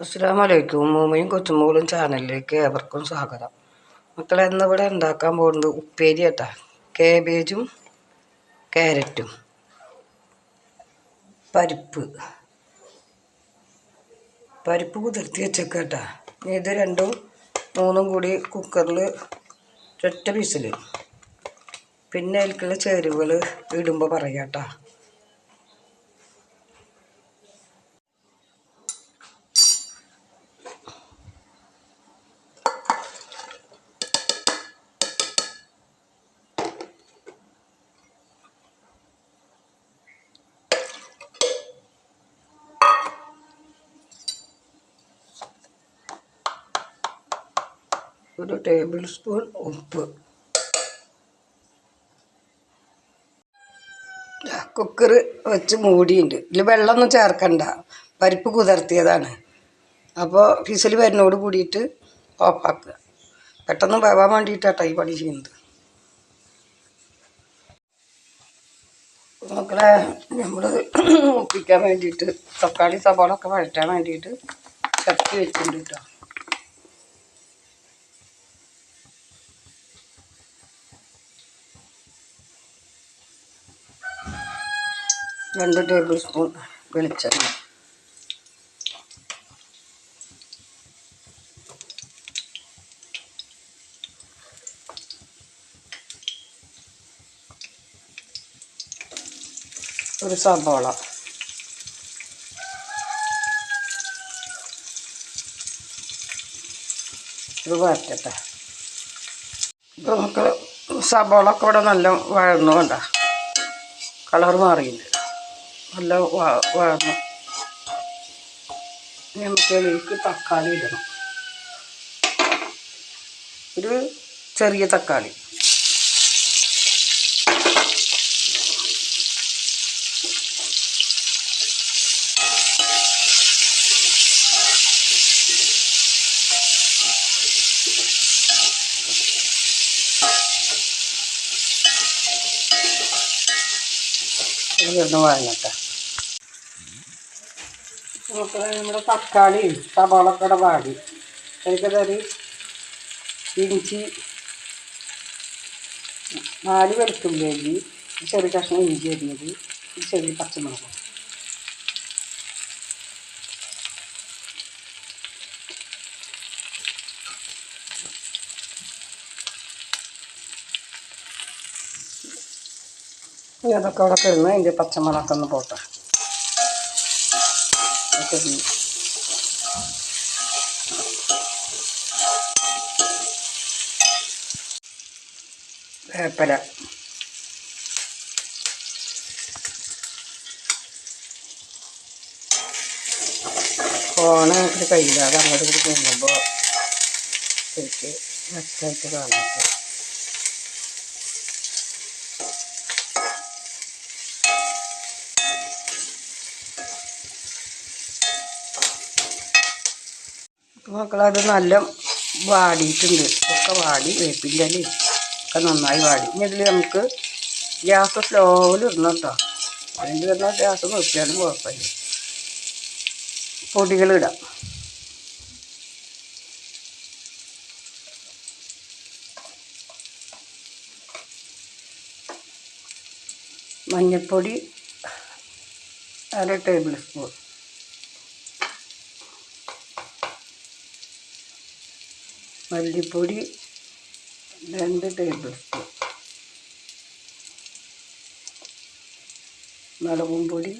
അസ്സാം വലൈക്കും മൂമ്മയും കൊച്ചുമോളും ചാനലിലേക്ക് ഏവർക്കും സ്വാഗതം. മക്കളെ ഇന്നിവിടെ ഉണ്ടാക്കാൻ പോകുന്നത് ഉപ്പേരി കേട്ടാ കേബേജും ക്യാരറ്റും. പരിപ്പ്. പരിപ്പ് കുതിർത്തി വെച്ചേക്കട്ടാ ഇത് രണ്ടും മൂന്നും കൂടി കുക്കറിൽ ഒറ്റ പീസിൽ പിന്നെ അതിലേക്കുള്ള ചേരുവകൾ ഇടുമ്പോൾ പറയാം കേട്ടോ ഒരു ടേബിൾ സ്പൂൺ ഉപ്പ്. കുക്കർ വെച്ച് മൂടിയുണ്ട്. ഇതിൽ വെള്ളമൊന്നും ചേർക്കണ്ട. പരിപ്പ് കുതിർത്തിയതാണ്. അപ്പോൾ ഫിസിൽ വരുന്നോട് കൂടിയിട്ട് ഓഫാക്കുക. പെട്ടെന്ന് വേവാൻ വേണ്ടിയിട്ടാട്ടോ ഈ പണി ചെയ്യുന്നത്. മക്കളെ നമ്മൾ ഒപ്പിക്കാൻ വേണ്ടിയിട്ട് തക്കാളി സവാളൊക്കെ വഴറ്റാൻ വേണ്ടിയിട്ട് ചട്ടി വെച്ചിട്ടുണ്ട് കേട്ടോ രണ്ട് ടേബിൾ സ്പൂൺ വെളിച്ചെണ്ണ. ഒരു സബോള ഇത് വരട്ടെ. നമുക്ക് സബോള ഇവിടെ നല്ല വഴന്നു വേണ്ട കളർ മാറിയില്ല? നല്ല വഴന്നു നമുക്ക് അതിലേക്ക് തക്കാളി ഇടണം. ഒരു ചെറിയ തക്കാളി. നമ്മുടെ തക്കാളി സവാളക്കട വാടി. എനിക്കതൊരു ഇഞ്ചി നാല് വെളുത്തുള്ളി അരി ചെറിയ കഷ്ണം ഇഞ്ചി അരിഞ്ഞത് ചെറിയ പച്ചമുളക്. ഇനി അതൊക്കെ അവിടെ കിടന്ന് അതിന്റെ പച്ചമുളകൊക്കെ ഒന്ന് പോട്ടെ. വേപ്പല. ഫോണ് നമുക്ക് കഴിയില്ല അങ്ങോട്ട് കൂടി പോകുമ്പോൾ ശരിക്ക് മെച്ചായിട്ട് കാണാത്ത മക്കളത് നല്ല വാടിയിട്ടുണ്ട്. ഒക്കെ വാടി വേപ്പിന്റെ ഇലയും ഒക്കെ നന്നായി വാടി. ഇനി ഇതിൽ നമുക്ക് ഗ്യാസ് സ്ലോവിൽ ഇടണം കേട്ടോ അതിന്റെ വരുന്ന ഗ്യാസ് നിർത്തിയാലും കുഴപ്പമില്ല. പൊടികളിടാം മഞ്ഞൾപ്പൊടി അര ടേബിൾ സ്പൂൺ. മല്ലിപ്പൊടി രണ്ട് ടേബിൾ സ്പൂൺ മുളകും പൊടി.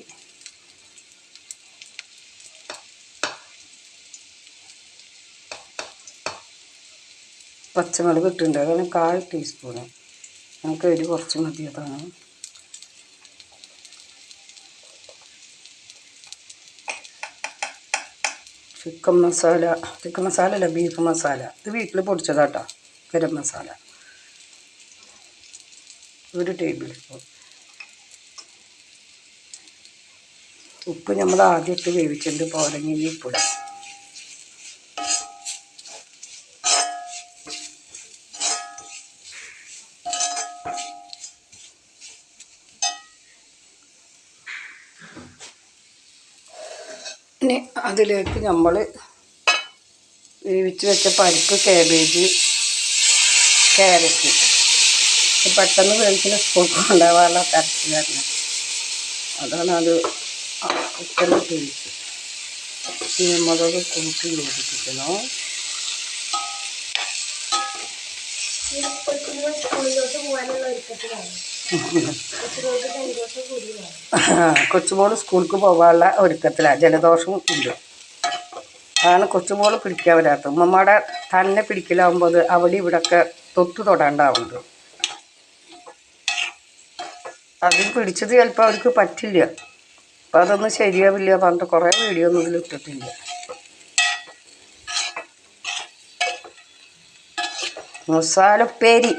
പച്ചമുളക് ഇട്ടിട്ടുണ്ട്. അതാണ് കാൽ ടീസ്പൂണ് നമുക്ക് ഒരു കുറച്ച് മതി അതാണ്. ചിക്കൻ മസാല ചിക്കൻ മസാല അല്ല ബീഫ് മസാല. ഇത് വീട്ടിൽ പൊടിച്ചതാട്ടോ ഗരം മസാല. ഒരു ടേബിൾ സ്പൂൺ. ഉപ്പ് നമ്മൾ ആദ്യമൊക്കെ വേവിച്ചിട്ട് പോരെങ്കിൽ ഉപ്പിടാം ഇനി അതിലേക്ക് നമ്മൾ വേവിച്ച് വെച്ച പരിപ്പ് കാബേജ് ക്യാരറ്റ് പെട്ടെന്ന് വേവിക്കുന്ന സ്കൂൾക്ക് കൊണ്ടുപോകാനുള്ള കരച്ചിലായിരുന്നു അതാണ് അത് ഉത്തരം വേവിച്ച് ചീമുളക് കൂട്ടി യോജിപ്പിക്കുന്നു കൊച്ചുമോൾ സ്കൂൾക്ക് പോകാനുള്ള ഒരുക്കത്തിലാണ് ജലദോഷം ഉണ്ട്. അതാണ് കൊച്ചുമോൾ പിടിക്കാൻ വരാത്തത്. ഉമ്മമ്മയുടെ തന്നെ പിടിക്കലാവുമ്പോൾ അത് അവിടെ ഇവിടൊക്കെ തൊട്ട് തൊടാണ്ടാവുന്നത്. അതിൽ പിടിച്ചത് ചിലപ്പോൾ അവർക്ക് പറ്റില്ല. അപ്പം അതൊന്നും ശരിയാവില്ല പറഞ്ഞിട്ട് കുറേ വീഡിയോ ഒന്നും ഇതിൽ ഇട്ടിട്ടില്ല മസാലപ്പേരി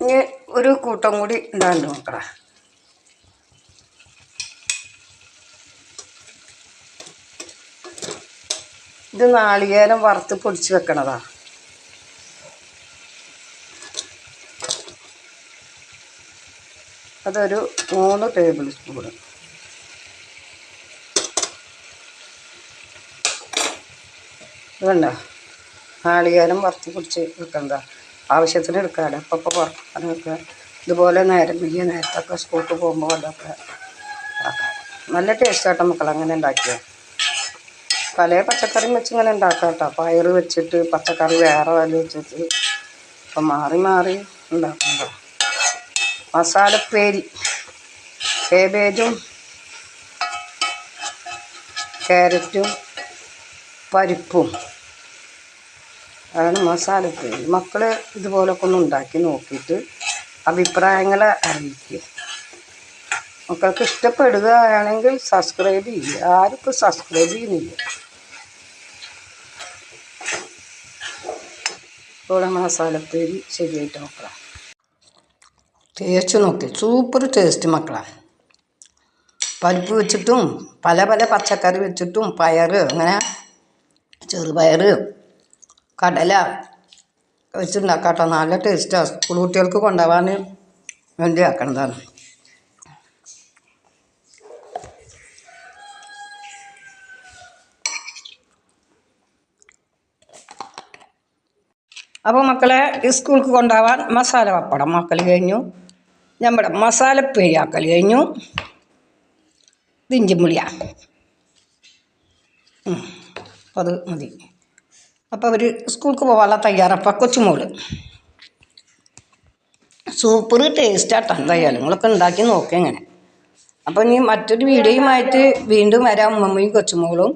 ഇനി ഒരു കൂട്ടം കൂടി ഉണ്ടാണ്ട് നോക്കടാ. ഇത് നാളികേരം വറുത്ത് പൊടിച്ച് വെക്കണതാ. അതൊരു മൂന്ന് ടേബിൾ സ്പൂൺ. ഇതുണ്ടോ? നാളികേരം വറുത്ത് പിടിച്ച് വെക്കണ്ട ആവശ്യത്തിന് എടുക്കാതെ അപ്പം അപ്പം വെക്കുക. ഇതുപോലെ നേരം വലിയ നേരത്തൊക്കെ സ്കൂൾക്ക് പോകുമ്പോൾ അതൊക്കെ നല്ല ടേസ്റ്റ് ആട്ടോ മക്കൾ അങ്ങനെ ഉണ്ടാക്കിയ. പല പച്ചക്കറിയും വെച്ച് ഇങ്ങനെ ഉണ്ടാക്കാം കേട്ടോ. പയറ് വെച്ചിട്ട് പച്ചക്കറി വേറെ വല്ല വെച്ചിട്ട് അപ്പം മാറി മാറി ഉണ്ടാക്കുന്നുണ്ടോ മസാലപ്പേരി കേബേജും ക്യാരറ്റും പരിപ്പും. അതാണ് മസാലപ്പേരി. മക്കൾ ഇതുപോലൊക്കെ ഒന്ന് ഉണ്ടാക്കി നോക്കിയിട്ട് അഭിപ്രായങ്ങൾ അറിയിക്കുക. മക്കൾക്ക് ഇഷ്ടപ്പെടുകയാണെങ്കിൽ സബ്സ്ക്രൈബ് ചെയ്യുക. ആരും ഇപ്പോൾ സബ്സ്ക്രൈബ് ചെയ്യുന്നില്ല. ഇപ്പോൾ മസാലപ്പേരി ശരിയായിട്ട് മക്കളെ തേച്ച് നോക്കി. സൂപ്പർ ടേസ്റ്റ് മക്കളെ. പരിപ്പ് വെച്ചിട്ടും പല പല പച്ചക്കറി വെച്ചിട്ടും പയർ അങ്ങനെ ചെറുപയർ കടല വെച്ചിട്ടുണ്ടാക്കാട്ടോ. കേട്ടോ നല്ല ടേസ്റ്റാണ് സ്കൂൾ കുട്ടികൾക്ക് കൊണ്ടുപോകാൻ വേണ്ടി ആക്കണതാണ് അപ്പോൾ മക്കളെ സ്കൂൾക്ക് കൊണ്ടുപോകാൻ മസാല പപ്പടം മക്കൾ കഴിഞ്ഞു. നമ്മുടെ മസാലപ്പേരി ആക്കൽ കഴിഞ്ഞു. ദിഞ്ചിമുളിയ അത് മതി. അപ്പോൾ അവർ സ്കൂൾക്ക് പോകാനുള്ള തയ്യാറപ്പം കൊച്ചുമോൾ. സൂപ്പർ ടേസ്റ്റാട്ടോ എന്തായാലും. നിങ്ങളൊക്കെ ഉണ്ടാക്കി നോക്കുക ഇങ്ങനെ അപ്പോൾ ഇനി മറ്റൊരു വീഡിയോയുമായിട്ട് വീണ്ടും വരാം. ഉമ്മയും കൊച്ചുമോളും.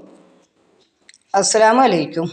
അസ്സലാമു അലൈക്കും.